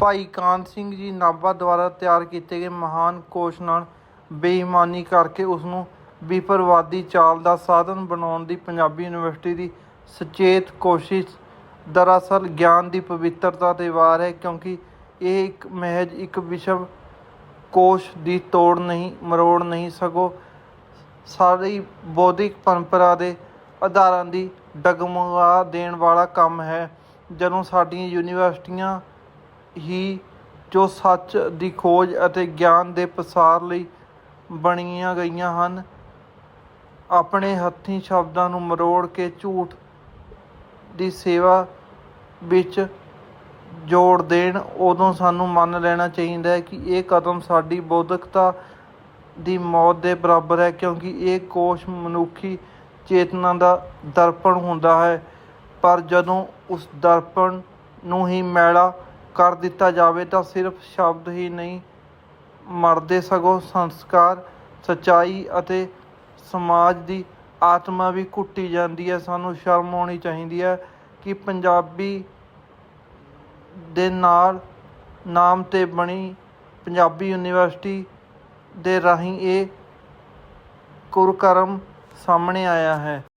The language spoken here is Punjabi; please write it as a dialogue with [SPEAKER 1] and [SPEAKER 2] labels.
[SPEAKER 1] ਭਾਈ ਕਾਨ ਸਿੰਘ ਜੀ ਨਾਭਾ ਦੁਆਰਾ ਤਿਆਰ ਕੀਤੇ ਗਏ ਮਹਾਨ ਕੋਸ਼ ਨਾਲ ਬੇਈਮਾਨੀ ਕਰਕੇ ਉਸ ਨੂੰ ਵਿਪਰਵਾਦੀ ਚਾਲ ਦਾ ਸਾਧਨ ਬਣਾਉਣ ਦੀ ਪੰਜਾਬੀ ਯੂਨੀਵਰਸਿਟੀ ਦੀ ਸੁਚੇਤ ਕੋਸ਼ਿਸ਼ ਦਰਅਸਲ ਗਿਆਨ ਦੀ ਪਵਿੱਤਰਤਾ ਦੇ ਵਾਰ ਹੈ ਕਿਉਂਕਿ ਇਹ ਇੱਕ ਮਹਿਜ ਇੱਕ ਵਿਸ਼ਵ ਕੋਸ਼ ਦੀ ਤੋੜ ਨਹੀਂ, ਮਰੋੜ ਨਹੀਂ ਸਗੋਂ ਸਾਰੀ ਬੌਧਿਕ ਪਰੰਪਰਾ ਦੇ ਆਧਾਰਾਂ ਦੀ ਡਗਮਗਾ ਦੇਣ ਵਾਲਾ ਕੰਮ ਹੈ। ਜਦੋਂ ਸਾਡੀਆਂ ਯੂਨੀਵਰਸਿਟੀਆਂ ਹੀ ਜੋ ਸੱਚ ਦੀ ਖੋਜ ਅਤੇ ਗਿਆਨ ਦੇ ਪਸਾਰ ਲਈ ਬਣੀਆਂ ਗਈਆਂ ਹਨ। ਆਪਣੇ ਹੱਥੀਂ ਸ਼ਬਦਾਂ ਨੂੰ ਮਰੋੜ ਕੇ ਝੂਠ ਦੀ ਸੇਵਾ ਵਿੱਚ ਜੋੜ ਦੇਣ, ਉਦੋਂ ਸਾਨੂੰ ਮੰਨ ਲੈਣਾ ਚਾਹੀਦਾ ਹੈ ਕਿ ਇਹ ਕਦਮ ਸਾਡੀ ਬੌਧਿਕਤਾ ਦੀ ਮੌਤ ਦੇ ਬਰਾਬਰ ਹੈ, ਕਿਉਂਕਿ ਇਹ ਕੋਸ਼ ਮਨੁੱਖੀ ਚੇਤਨਾ ਦਾ ਦਰਪਣ ਹੁੰਦਾ ਹੈ। ਪਰ ਜਦੋਂ ਉਸ ਦਰਪਣ ਨੂੰ ਹੀ ਮੈਲਾ ਕਰ ਦਿੱਤਾ ਜਾਵੇ ਤਾਂ ਸਿਰਫ ਸ਼ਬਦ ਹੀ ਨਹੀਂ, ਮਰਦੇ ਸਗੋਂ ਸੰਸਕਾਰ, ਸਚਾਈ ਅਤੇ ਸਮਾਜ ਦੀ ਆਤਮਾ ਵੀ ਘੁੱਟੀ ਜਾਂਦੀ ਹੈ। ਸਾਨੂੰ ਸ਼ਰਮ ਆਉਣੀ ਚਾਹੀਦੀ ਹੈ ਕਿ ਪੰਜਾਬੀ ਦੇ ਨਾਲ ਨਾਮ ਤੇ ਬਣੀ ਪੰਜਾਬੀ ਯੂਨੀਵਰਸਿਟੀ ਦੇ ਰਾਹੀਂ ਇਹ ਕੁਰਕਰਮ ਸਾਹਮਣੇ ਆਇਆ ਹੈ।